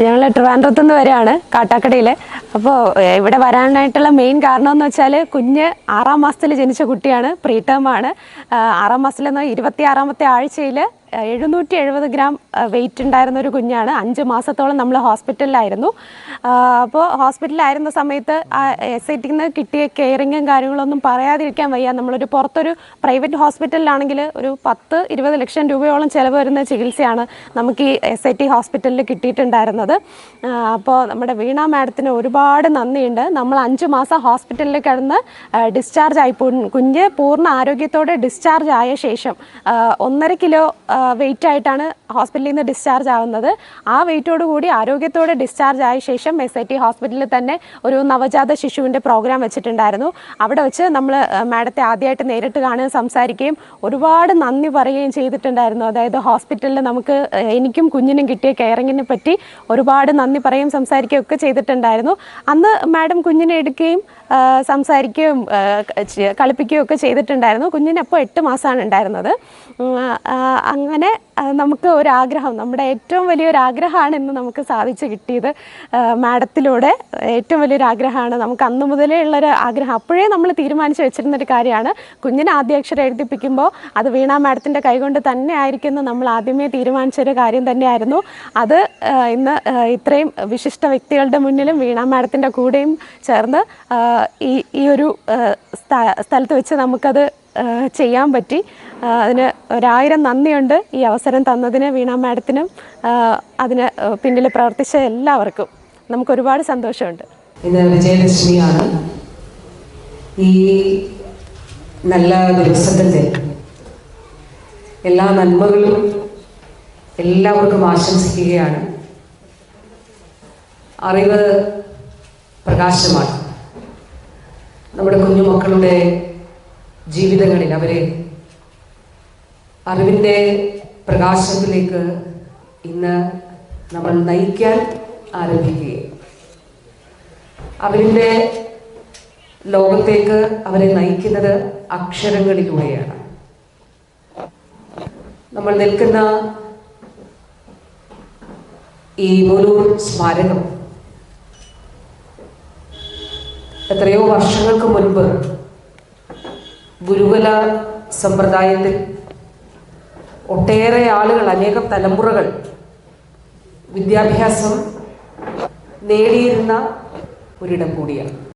ഞങ്ങൾ ട്രിവാൻഡ്രത്ത് നിന്ന് വരികയാണ് കാട്ടാക്കടയിൽ അപ്പോൾ ഇവിടെ വരാനായിട്ടുള്ള മെയിൻ കാരണം എന്ന് വെച്ചാൽ കുഞ്ഞ് ആറാം മാസത്തിൽ ജനിച്ച കുട്ടിയാണ് പ്രീ ടേമാണ് ആറാം മാസത്തിലെന്ന് ഇരുപത്തി ആറാമത്തെ ആഴ്ചയിൽ എഴുന്നൂറ്റി എഴുപത് ഗ്രാം വെയിറ്റ് ഉണ്ടായിരുന്ന ഒരു കുഞ്ഞാണ്. അഞ്ച് മാസത്തോളം നമ്മൾ ഹോസ്പിറ്റലിലായിരുന്നു. അപ്പോൾ ഹോസ്പിറ്റലിലായിരുന്ന സമയത്ത് എസ് ഐ ടിന്ന് കിട്ടിയ കെയറിങ്ങും കാര്യങ്ങളൊന്നും പറയാതിരിക്കാൻ വയ്യ. നമ്മളൊരു പുറത്തൊരു പ്രൈവറ്റ് ഹോസ്പിറ്റലിലാണെങ്കിൽ ഒരു പത്ത് ഇരുപത് ലക്ഷം രൂപയോളം ചിലവ് വരുന്ന ചികിത്സയാണ് നമുക്ക് ഈ എസ് ഐ ടി ഹോസ്പിറ്റലിൽ കിട്ടിയിട്ടുണ്ടായിരുന്നത്. അപ്പോൾ നമ്മുടെ വീണ മാഡത്തിന് ഒരുപാട് നന്ദിയുണ്ട്. നമ്മൾ അഞ്ച് മാസം ഹോസ്പിറ്റലിൽ കിടന്ന് ഡിസ്ചാർജ് ആയി. കുഞ്ഞ് പൂർണ ആരോഗ്യത്തോടെ ഡിസ്ചാർജ് ആയ ശേഷം ഒന്നര കിലോ വെയിറ്റ് ആയിട്ടാണ് ഹോസ്പിറ്റലിൽ നിന്ന് ഡിസ്ചാർജ് ആവുന്നത്. ആ വെയിറ്റോട് കൂടി ആരോഗ്യത്തോടെ ഡിസ്ചാർജ് ആയ ശേഷം എസ് ഐ ടി ഹോസ്പിറ്റലിൽ തന്നെ ഒരു നവജാത ശിശുവിന്റെ പ്രോഗ്രാം വെച്ചിട്ടുണ്ടായിരുന്നു. അവിടെ വെച്ച് നമ്മൾ മാഡത്തെ ആദ്യമായിട്ട് നേരിട്ട് കാണുകയും സംസാരിക്കുകയും ഒരുപാട് നന്ദി പറയുകയും ചെയ്തിട്ടുണ്ടായിരുന്നു. അതായത് ഹോസ്പിറ്റലിൽ നമുക്ക് എനിക്കും കുഞ്ഞിനും കിട്ടിയ കെയറിങ്ങിനെ പറ്റി ഒരുപാട് നന്ദി പറയുകയും സംസാരിക്കുകയും ഒക്കെ ചെയ്തിട്ടുണ്ടായിരുന്നു. അന്ന് മാഡം കുഞ്ഞിനെ എടുക്കുകയും സംസാരിക്കുകയും കളിപ്പിക്കുകയും ഒക്കെ ചെയ്തിട്ടുണ്ടായിരുന്നു. കുഞ്ഞിന് അപ്പോൾ എട്ട് മാസമാണ് ഉണ്ടായിരുന്നത്. ആ, അങ്ങനെ നമുക്ക് ഒരാഗ്രഹം നമ്മുടെ ഏറ്റവും വലിയൊരാഗ്രഹമാണ് ഇന്ന് നമുക്ക് സാധിച്ചു കിട്ടിയത് മാഡത്തിലൂടെ. ഏറ്റവും വലിയൊരു ആഗ്രഹമാണ് നമുക്ക് അന്ന് മുതലേ ഉള്ളൊരു ആഗ്രഹം. അപ്പോഴേ നമ്മൾ തീരുമാനിച്ച് വെച്ചിരുന്നൊരു കാര്യമാണ് കുഞ്ഞിനെ ആദ്യ അക്ഷരം എഴുതിപ്പിക്കുമ്പോൾ അത് വീണ മാഡത്തിന്റെ കൈകൊണ്ട് തന്നെ ആയിരിക്കും എന്ന് നമ്മൾ ആദ്യമേ തീരുമാനിച്ചൊരു കാര്യം തന്നെയായിരുന്നു. അത് ഇന്ന് ഇത്രയും വിശിഷ്ട വ്യക്തികളുടെ മുന്നിലും വീണ മാഡത്തിന്റെ കൂടെയും ചേർന്ന് ഈ ഈ ഒരു സ്ഥലത്ത് വെച്ച് നമുക്കത് ചെയ്യാൻ പറ്റി. അതിന് ഒരായിരം നന്ദിയുണ്ട് ഈ അവസരം തന്നതിന് വീണ മാഡത്തിനും. അതിന് പിന്നിൽ പ്രവർത്തിച്ച എല്ലാവർക്കും നമുക്ക് ഒരുപാട് സന്തോഷമുണ്ട്. ഇന്ന് വിജയലക്ഷ്മിയാണ് ഈ നല്ല ദിവസത്തിന്റെ എല്ലാ നന്മകളും എല്ലാവർക്കും ആശംസിക്കുകയാണ്. അറിവ് പ്രകാശമാണ്. നമ്മുടെ കുഞ്ഞുമക്കളുടെ ജീവിതങ്ങളിൽ അവരെ അറിവിന്റെ പ്രകാശത്തിലേക്ക് ഇന്ന് നമ്മൾ നയിക്കാൻ ആരംഭിക്കുകയും അവരിന്റെ ലോകത്തേക്ക് അവരെ നയിക്കുന്നത് അക്ഷരങ്ങളിലൂടെയാണ്. നമ്മൾ നിൽക്കുന്ന ഈ ഒരു സ്മാരകം എത്രയോ വർഷങ്ങൾക്ക് മുൻപ് ഗുരുകുല സമ്പ്രദായത്തിൽ ഒട്ടേറെ ആളുകൾ അനേകം തലമുറകൾ വിദ്യാഭ്യാസം നേടിയിരുന്ന ഒരിടം കൂടിയാണ്.